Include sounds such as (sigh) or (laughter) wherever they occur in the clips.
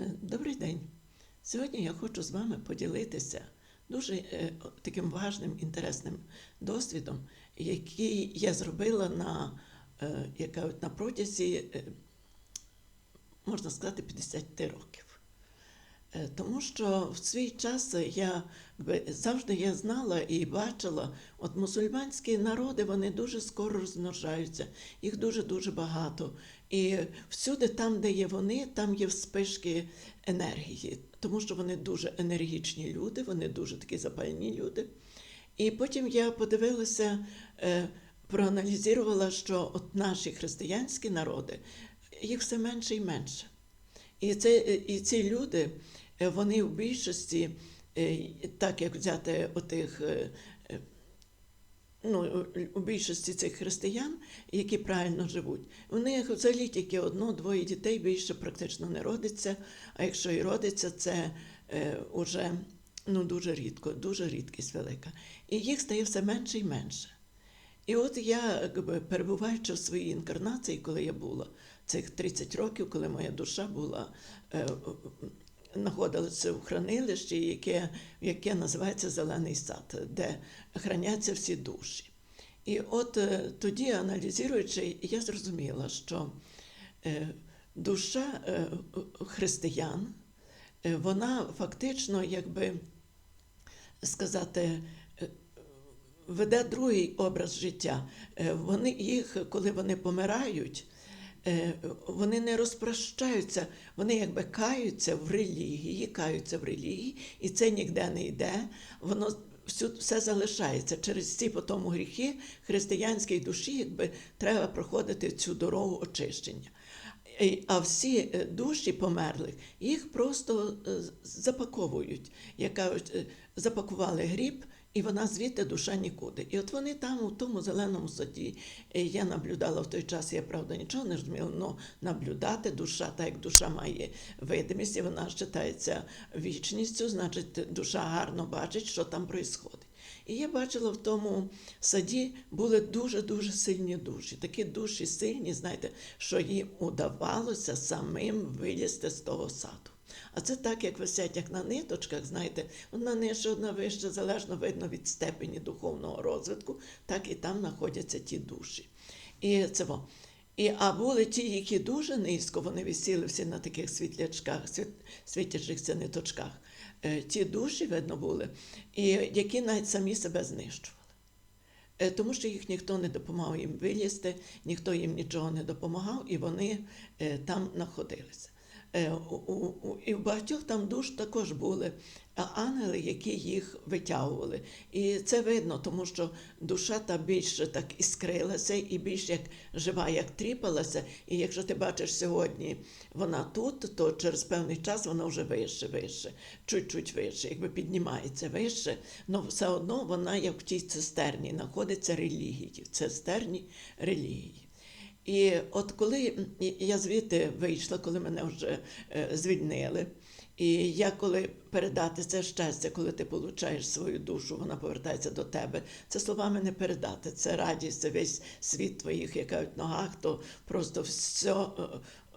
Е, Добрий день. Сьогодні я хочу з вами поділитися дуже е, таким важним інтересним досвідом, який я зробила на, е, яка на протязі, можна сказати, 50 років. Е, Тому що в свій час я завжди я знала і бачила, от мусульманські народи вони дуже скоро розмножаються, їх дуже дуже багато. І всюди, там, де є вони, там є вспишки енергії, тому що вони дуже енергічні люди, вони дуже такі запальні люди. І потім я подивилася, е, проаналізувала, що от наші християнські народи, їх все менше і менше. І, це, і ці люди, вони в більшості, е, так як взяти отих, е, е, ну, у більшості цих християн, які правильно живуть, у них взагалі тільки одно-двоє дітей більше практично не родиться, а якщо і родиться, це е, уже ну, дуже рідко, дуже рідкість велика. І їх стає все менше і менше. І от я, якби, перебуваючи в своїй інкарнації, коли я була цих 30 років, коли моя душа була, е, в хранилищі, яке, яке називається Зелений сад, де храняться всі душі. І от е, тоді, аналізуючи, я зрозуміла, що е, душа е, християн, вона фактично, якби сказати, веде другий образ життя. Вони їх, коли вони помирають, вони не розпрощаються, вони якби каються в релігії, каються в релігії, і це ніде не йде. Воно всю- все залишається. Через ці потім гріхи християнській душі якби треба проходити цю дорогу очищення. Е, А всі е, душі померлих їх просто е, запаковують. Як кажуть, е, запакували гріб, і вона звідти душа нікуди. І от вони там, у тому зеленому саді, е, я наблюдала в той час, я правда нічого не розуміла, але наблюдати душа, так як душа має видимість, і вона вважається вічністю, значить, душа гарно бачить, що там відбувається. І я бачила в тому саді були дуже-дуже сильні душі. Такі душі сильні, знаєте, що їм удавалося самим вилізти з того саду. А це так, як висять, як на ниточках, знаєте, одна нижче, одна вище, залежно видно від степені духовного розвитку, так і там знаходяться ті душі. І це во. І, а були ті, які дуже низько, вони висіли всі на таких світлячках, світ, світячихся ниточках. Е, Ті душі, видно, були, і які навіть самі себе знищували. Е, Тому що їх ніхто не допомагав їм вилізти, ніхто їм нічого не допомагав, і вони е, там знаходилися. Е, І в багатьох там душ також були ангели, які їх витягували. І це видно, тому що душа та більше так іскрилася і більш як жива, як тріпалася. І якщо ти бачиш сьогодні вона тут, то через певний час вона вже вище, вище, чуть-чуть вище, якби піднімається вище, але все одно вона як в тій цистерні знаходиться релігії, в цистерні релігії. І от коли я звідти вийшла, коли мене вже е, звільнили, і я коли передати це щастя, коли ти получаєш свою душу, вона повертається до тебе. Це словами не передати. Це радість, це весь світ твоїх, яка в ногах, то просто все.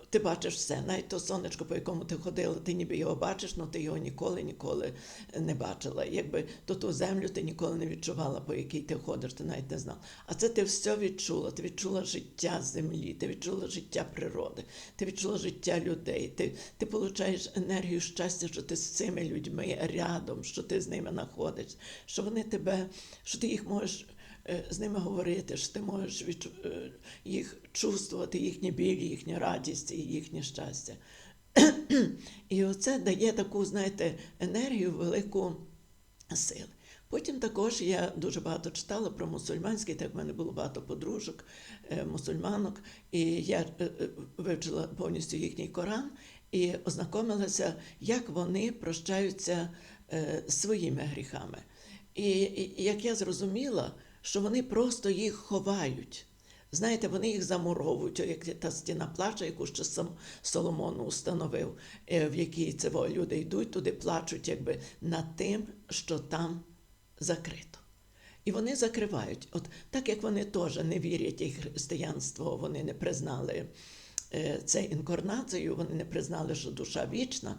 Ти бачиш все, навіть то сонечко, по якому ти ходила, ти ніби його бачиш, але ти його ніколи, ніколи не бачила. Якби то ту землю ти ніколи не відчувала, по якій ти ходиш, ти навіть не знала. А це ти все відчула. Ти відчула життя землі, ти відчула життя природи, ти відчула життя людей. Ти, ти получаєш енергію щастя, що ти з цими людьми рядом, що ти з ними знаходишся, що вони тебе, що ти їх можеш з ними говорити, що ти можеш відчу... е, їх чувствувати, їхні білі, їхню радість і їхнє щастя. І оце дає таку, знаєте, енергію, велику силу. Потім також я дуже багато читала про мусульманський, так в мене було багато подружок, е, мусульманок, і я е, е, вивчила повністю їхній Коран і ознакомилася, як вони прощаються е, своїми гріхами. І як я зрозуміла, що вони просто їх ховають. Знаєте, вони їх замуровують, як та стіна плача, яку ще сам Соломон установив, е, в якій це люди йдуть туди, плачуть якби над тим, що там закрито. І вони закривають. От так як вони теж не вірять і християнство, вони не признали е, це інкарнацією, вони не признали, що душа вічна.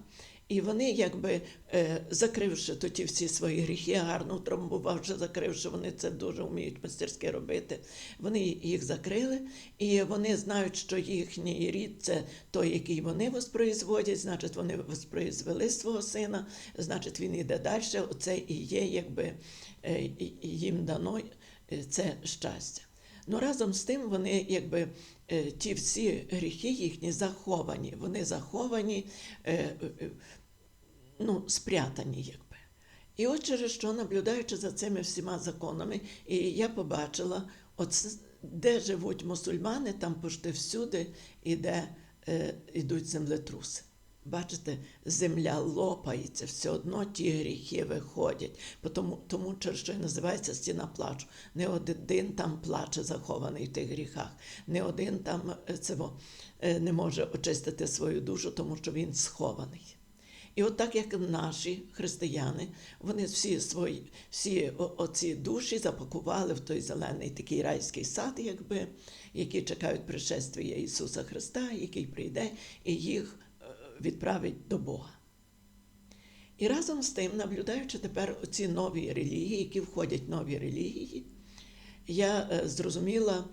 І вони, якби е, закривши то ті всі свої гріхи, гарно утрамбувавши, закривши, вони це дуже вміють мастерськи робити. Вони їх закрили, і вони знають, що їхній рід це той, який вони воспроизводять, значить, вони воспроизвели свого сина, значить, він іде далі. Оце і є, якби е, їм дано е, це щастя. Ну разом з тим вони, якби ті всі гріхи їхні заховані, вони заховані, ну, спрятані, якби. І от через що, наблюдаючи за цими всіма законами, і я побачила, от де живуть мусульмани, там пошти всюди іде, е, ідуть землетруси. Бачите, земля лопається, все одно ті гріхи виходять, тому, тому через що називається стіна плачу. Не один там плаче захований в тих гріхах, не один там е, цього, е, не може очистити свою душу, тому що він схований. І от так як наші християни, вони всі свої всі оці душі запакували в той зелений такий райський сад, якби, які чекають пришествия Ісуса Христа, який прийде і їх е, відправить до Бога. І разом з тим, наблюдаючи тепер ці нові релігії, які входять в нові релігії, я е, зрозуміла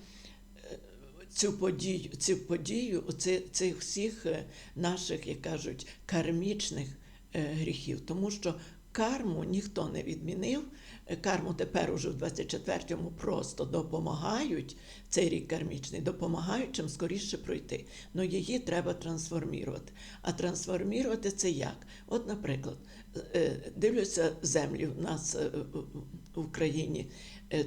цю подію, цю подію оці- цих всіх е, наших, як кажуть, кармічних е, гріхів. Тому що карму ніхто не відмінив. Е, Карму тепер уже в 24-му просто допомагають, цей рік кармічний, допомагають чим скоріше пройти. Ну її треба трансформувати. А трансформувати це як? От, наприклад, дивлюся землі в нас в Україні,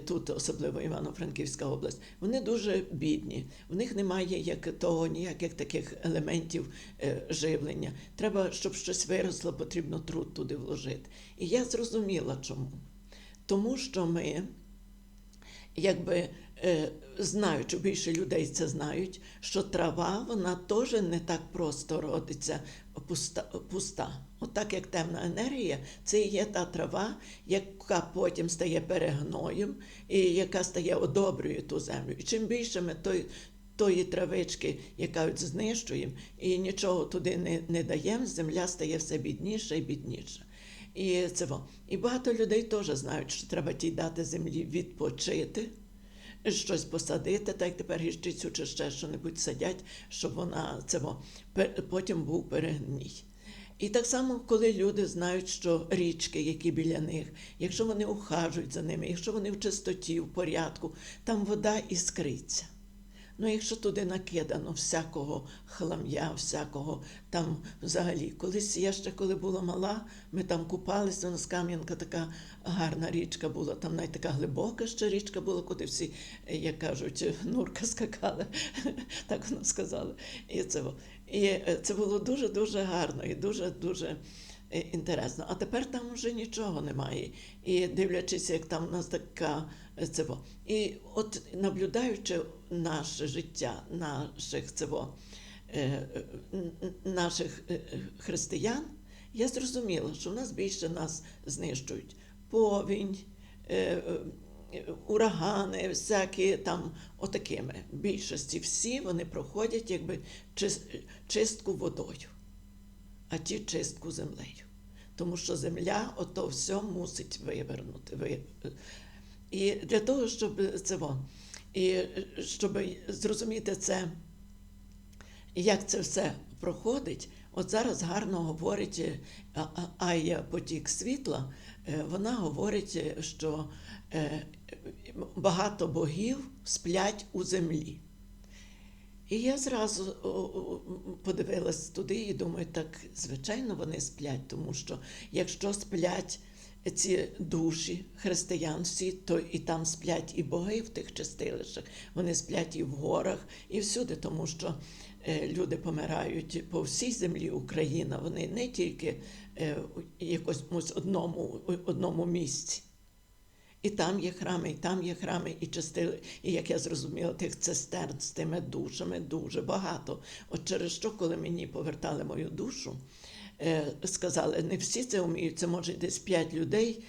тут особливо Івано-Франківська область, вони дуже бідні. В них немає як того ніяких таких елементів е, живлення. Треба, щоб щось виросло, потрібно труд туди вложити. І я зрозуміла, чому. Тому що ми якби е, знаючи, більше людей це знають, що трава вона теж не так просто родиться пуста. пуста. Отак як темна енергія, це і є та трава, яка потім стає перегноєм і яка стає одобрює ту землю. І чим більше ми той, тої травички, яка от знищуємо, і нічого туди не, не даємо, земля стає все бідніша і бідніша. І це. І багато людей теж знають, що треба тій дати землі відпочити, щось посадити, так як тепер гіщицю чи ще що-небудь садять, щоб вона це потім був перегній. І так само, коли люди знають, що річки, які біля них, якщо вони ухажують за ними, якщо вони в чистоті, в порядку, там вода іскриться. Ну, якщо туди накидано всякого хлам'я, всякого там взагалі. Колись я ще коли була мала, ми там купалися, у нас Кам'янка така гарна річка була, там навіть така глибока ще річка була, куди всі, як кажуть, нурка скакали, (laughs) так воно сказали. І е, це було дуже-дуже гарно і дуже-дуже інтересно. А тепер там вже нічого немає. І дивлячись, як там у нас така е, цево. І от наблюдаючи наше життя, наших цево, е, е, наших е, е, християн, я зрозуміла, що в нас більше нас знищують повінь. е, е, Урагани, всякі там отакими. Більшості всі вони проходять якби чистку водою а ті чистку землею. Тому що земля ото все мусить вивернути. ви- І для того, щоб це і щоб зрозуміти це, як це все проходить, от зараз гарно говорить е, Айя Потік Світла, е, вона говорить, е, що багато богів сплять у землі. І я зразу подивилась туди і думаю, так звичайно вони сплять, тому що якщо сплять ці душі християн всі, то і там сплять і боги в тих чистилищах, вони сплять і в горах, і всюди, тому що е, люди помирають по всій землі Україна, вони не тільки е, у якомусь одному, одному місці. І там є храми, і там є храми, і частили, і як я зрозуміла, тих цистерн з тими душами дуже багато. От через що, коли мені повертали мою душу, е, сказали, не всі це вміють, це може десь п'ять людей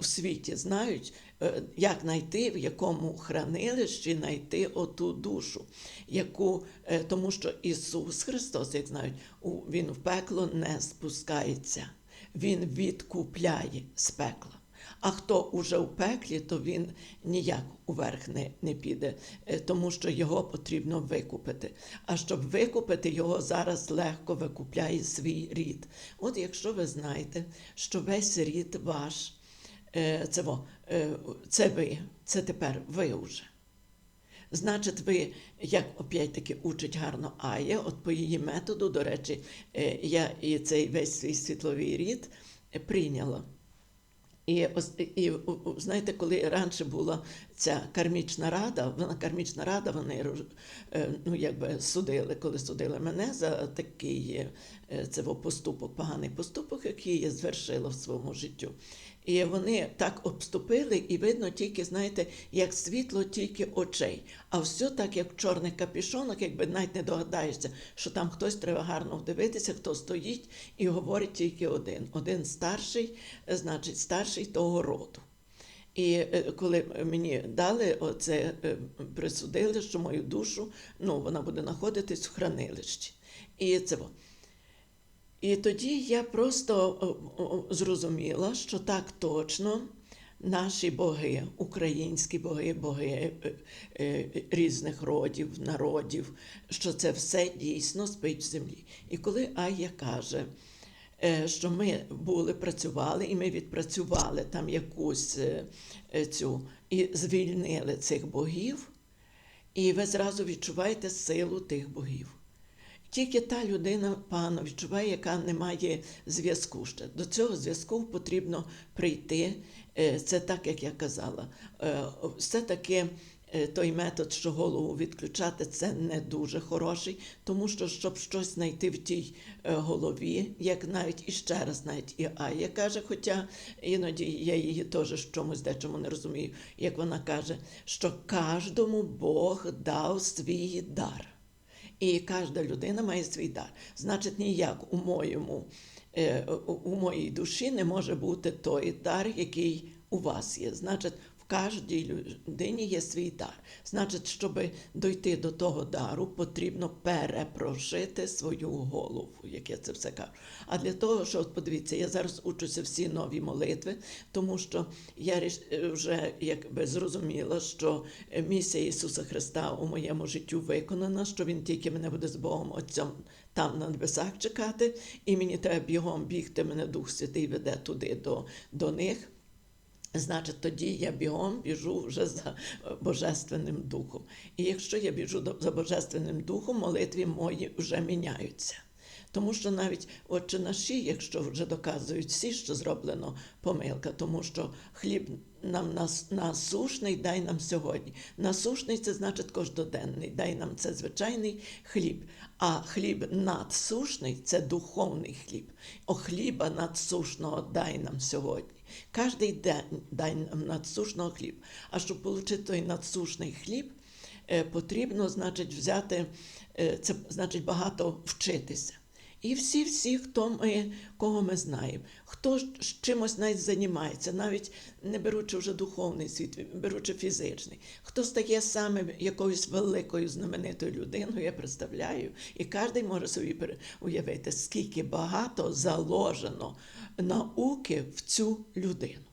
у світі знають, е, як знайти, в якому хранилищі знайти оту душу, яку, е, тому що Ісус Христос, як знають, Він в пекло не спускається, Він відкупляє з пекла. А хто уже у пеклі, то він ніяк уверх не, не піде, е, тому що його потрібно викупити. А щоб викупити його зараз легко викупляє свій рід. От якщо ви знаєте, що весь рід ваш, е, це, е, це ви, це тепер ви вже. Значить, ви, як опять-таки учить гарно Ая, от по її методу, до речі, я і цей весь свій світловий рід прийняла. І, і знаєте, коли раніше була ця кармічна рада, вона кармічна рада, вони е, ну, якби судили, коли судили мене за такий е, це поступок, поганий поступок, який я звершила в своєму життю. І вони так обступили, і видно тільки, знаєте, як світло тільки очей. А все так, як в чорних якби навіть не догадаєшся, що там хтось треба гарно вдивитися, хто стоїть і говорить тільки один. Один старший, значить, старший того роду. І е, коли мені дали оце, е, присудили, що мою душу, ну, вона буде знаходитись в хранилищі. І це. І тоді я просто зрозуміла, що так точно наші боги, українські боги, боги е, е, різних родів, народів, що це все дійсно спить в землі. І коли Ая каже, е, що ми були, працювали, і ми відпрацювали там якусь е, е, цю і звільнили цих богів, і ви зразу відчуваєте силу тих богів. Тільки та людина, пану, відчуває, яка не має зв'язку ще. До цього зв'язку потрібно прийти. Е, Це так, як я казала. Е, Все-таки е, той метод, що голову відключати, це не дуже хороший, тому що, щоб щось знайти в тій голові, як навіть і ще раз, навіть і Ая каже, хоча іноді я її теж чомусь дечому не розумію, як вона каже, що кожному Бог дав свій дар. І кожна людина має свій дар. Значить, ніяк у моєму, е, у- моїй душі не може бути той дар, який у вас є. Значить, кожній людині є свій дар. Значить, щоб дойти до того дару, потрібно перепрожити свою голову, як я це все кажу. А для того, що от подивіться, я зараз учуся всі нові молитви, тому що я е, вже якби зрозуміла, що місія Ісуса Христа у моєму життю виконана, що Він тільки мене буде з Богом Отцем там на небесах чекати, і мені треба бігом бігти, мене Дух Святий веде туди до, до них. Значить, тоді я бігом біжу вже за е, Божественним Духом. І якщо я біжу за Божественним Духом, молитві мої вже міняються. Тому що навіть отче наші, якщо вже доказують всі, що зроблено помилка, тому що хліб нам нас, насушний, дай нам сьогодні. Насушний це значить кожноденний, дай нам це звичайний хліб. А хліб надсушний це духовний хліб. О хліба надсушного дай нам сьогодні. Кожний день дай нам надсушного хліб. А щоб отримати той надсушний хліб, е, потрібно, значить, взяти, е, це значить багато вчитися. І всі, всі, хто ми, кого ми знаємо, хто з чимось навіть займається, навіть не беручи вже духовний світ, беручи фізичний, хто стає саме якоюсь великою знаменитою людиною, я представляю, і кожен може собі уявити, скільки багато заложено науки в цю людину.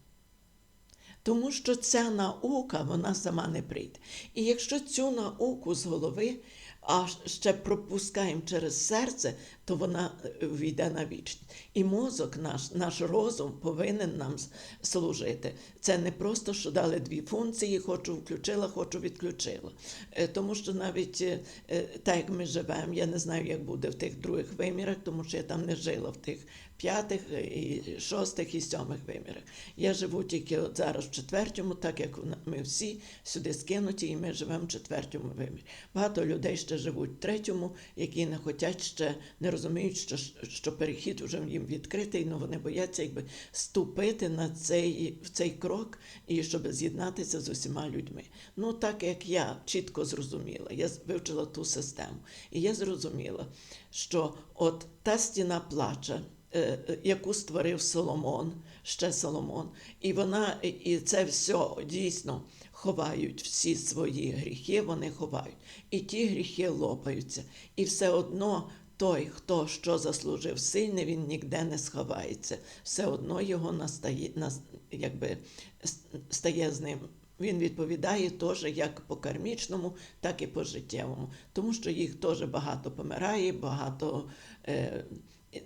Тому що ця наука вона сама не прийде. І якщо цю науку з голови, а ще пропускаємо через серце, то вона е, війде на вічність. І мозок наш, наш розум повинен нам служити. Це не просто, що дали дві функції, хочу включила, хочу відключила. Е, Тому що навіть е, так як ми живемо, я не знаю, як буде в тих других вимірах, тому що я там не жила в тих п'ятих, і шостих і сьомих вимірах. Я живу тільки от зараз в четвертому, так як ми всі сюди скинуті, і ми живемо в четвертому вимірі. Багато людей ще живуть в третьому, які не хочуть ще, не розуміють, що, що перехід вже їм відкритий, але вони бояться якби ступити на цей, в цей крок і щоб з'єднатися з усіма людьми. Ну, так як я чітко зрозуміла, я вивчила ту систему, і я зрозуміла, що от та стіна плача, е, яку створив Соломон, ще Соломон. І вона, і це все дійсно ховають всі свої гріхи, вони ховають. І ті гріхи лопаються. І все одно той, хто що заслужив сильний, він ніде не сховається. Все одно його настає, нас, якби, стає з ним. Він відповідає теж як по кармічному, так і по життєвому. Тому що їх теж багато помирає, багато. Е,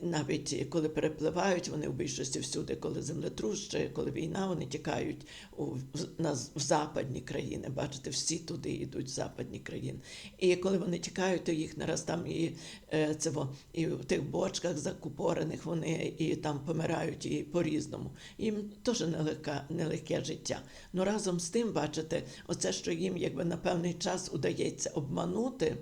навіть коли перепливають, вони в більшості всюди, коли землетрус, коли війна, вони тікають у, в, на, в западні країни. Бачите, всі туди йдуть, в западні країни. І коли вони тікають, то їх нараз там і, е, це, і в тих бочках закупорених вони і там помирають і по-різному. Їм теж нелегка, нелегке життя. Ну разом з тим, бачите, оце, що їм якби на певний час удається обманути.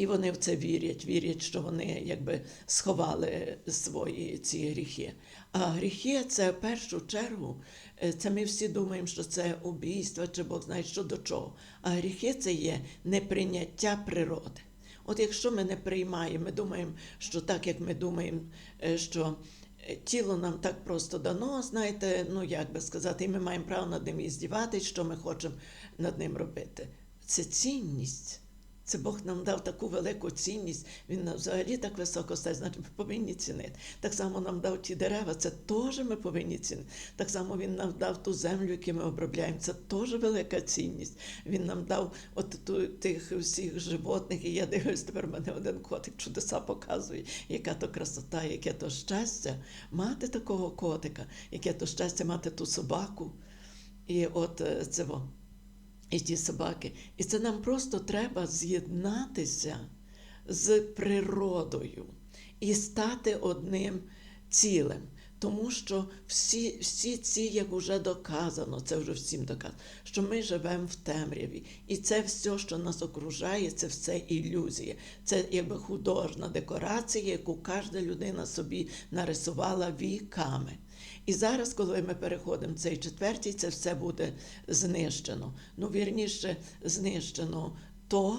І вони в це вірять, вірять, що вони якби сховали свої ці гріхи. А гріхи це в першу чергу, е, це ми всі думаємо, що це убійство, чи Бог знає, що до чого. А гріхи це є неприйняття природи. От якщо ми не приймаємо, ми думаємо, що так як ми думаємо, е, що е, тіло нам так просто дано, знаєте, ну як би сказати, і ми маємо право над ним і здіватись, що ми хочемо над ним робити. Це цінність. Це Бог нам дав таку велику цінність, Він нам взагалі так високо ставить, значить ми повинні цінити. Так само нам дав ті дерева, це теж ми повинні цінити. Так само Він нам дав ту землю, яку ми обробляємо, це теж велика цінність. Він нам дав от ту, тих всіх животних, і я дивлюсь, тепер мене один котик чудеса показує, яка то красота, яке то щастя мати такого котика, яке то щастя мати ту собаку. І от е, це і ті собаки. І це нам просто треба з'єднатися з природою і стати одним цілим. Тому що всі, всі ці, як вже доказано, це вже всім доказано, що ми живемо в темряві. І це все, що нас окружає, це все ілюзія. Це якби художна декорація, яку кожна людина собі нарисувала віками. І зараз, коли ми переходимо цей четвертій, це все буде знищено. Ну, вірніше, знищено то,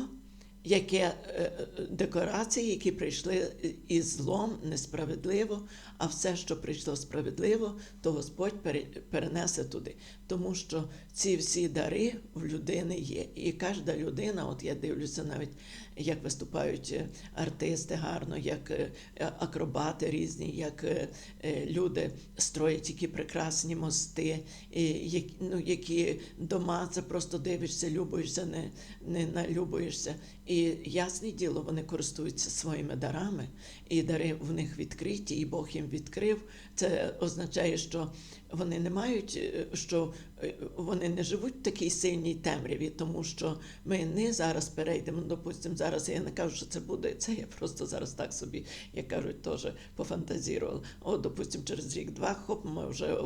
яке е, е, декорації, які прийшли із злом несправедливо, а все, що прийшло справедливо, то Господь пере- перенесе туди. Тому що ці всі дари в людини є. І кожна людина, от я дивлюся навіть, як виступають е, артисти гарно, як е, акробати різні, як е, е, люди строять які прекрасні мости, які, ну, які дома, це просто дивишся, любуєшся, не, не налюбуєшся. І ясне діло, вони користуються своїми дарами, і дари в них відкриті, і Бог їм відкрив. Це означає, що вони не мають, е, що е, вони не живуть в такій сильній темряві, тому що ми не зараз перейдемо, допустимо, зараз я не кажу, що це буде, це я просто зараз так собі, як кажуть, теж пофантазірувала. О, допустимо, через рік-два, хоп, ми вже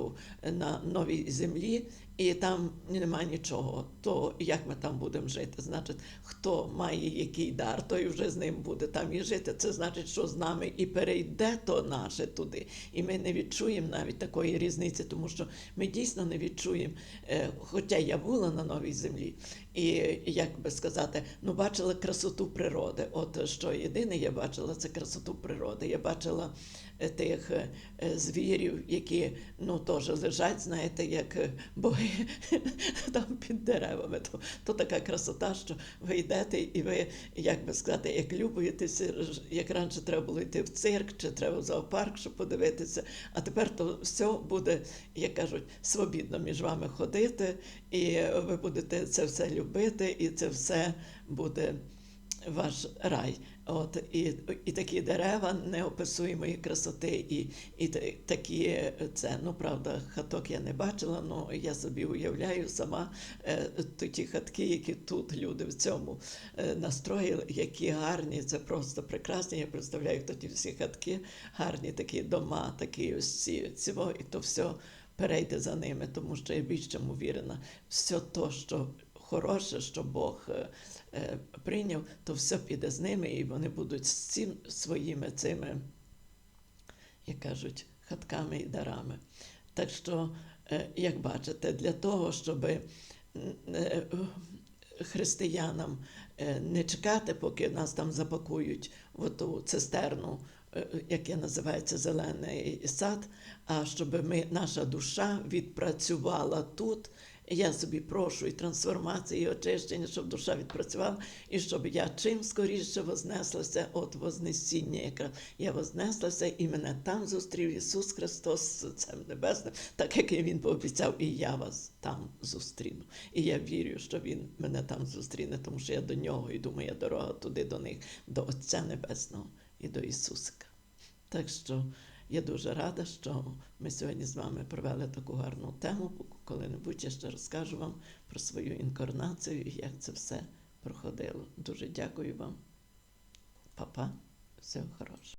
на новій землі, і там нема нічого. То як ми там будемо жити? Значить, хто має який дар, той вже з ним буде там і жити. Це значить, що з нами і перейде то наше туди. І ми не відчуємо навіть такої різниці, тому що ми дійсно не відчуємо. Е, Хоча я була на новій землі, і як би сказати, ну бачила красоту природи. От що єдине я бачила, це красоту природи. Я бачила тих е, е, звірів, які ну теж лежать, знаєте, як е, боги (laughs) там під деревами. То, то така красота, що ви йдете, і ви, як би сказати, як любуєтеся, як раніше треба було йти в цирк, чи треба в зоопарк, щоб подивитися. А тепер то все буде, як кажуть, свобідно між вами ходити, і ви будете це все любити, і це все буде ваш рай. От і, і такі дерева неописуємої красоти, і, і такі це, ну правда, хаток я не бачила, але я собі уявляю сама е, ті хатки, які тут люди в цьому е, настроїли, які гарні, це просто прекрасні. Я представляю, то ті всі хатки, гарні такі дома, такі ось ці, цього, і то все перейде за ними, тому що я більш чим увірена, все то, що хороше, що Бог е, прийняв, то все піде з ними, і вони будуть з цим своїми цими, як кажуть, хатками і дарами. Так що, е, як бачите, для того, щоб християнам е, не чекати, поки нас там запакують в ту цистерну, е, яке називається зелений сад, а щоб ми, наша душа відпрацювала тут. Я собі прошу і трансформації, і очищення, щоб душа відпрацювала, і щоб я чим скоріше вознеслася от Вознесіння. Якраз я вознеслася, і мене там зустрів Ісус Христос з Отцем Небесним, так як і Він пообіцяв, і я вас там зустріну. І я вірю, що Він мене там зустріне, тому що я до нього йду, моя дорога туди до них, до Отця Небесного і до Ісусика. Так що я дуже рада, що ми сьогодні з вами провели таку гарну тему. Коли-небудь я ще розкажу вам про свою інкарнацію і як це все проходило. Дуже дякую вам, папа. Всього хорошого.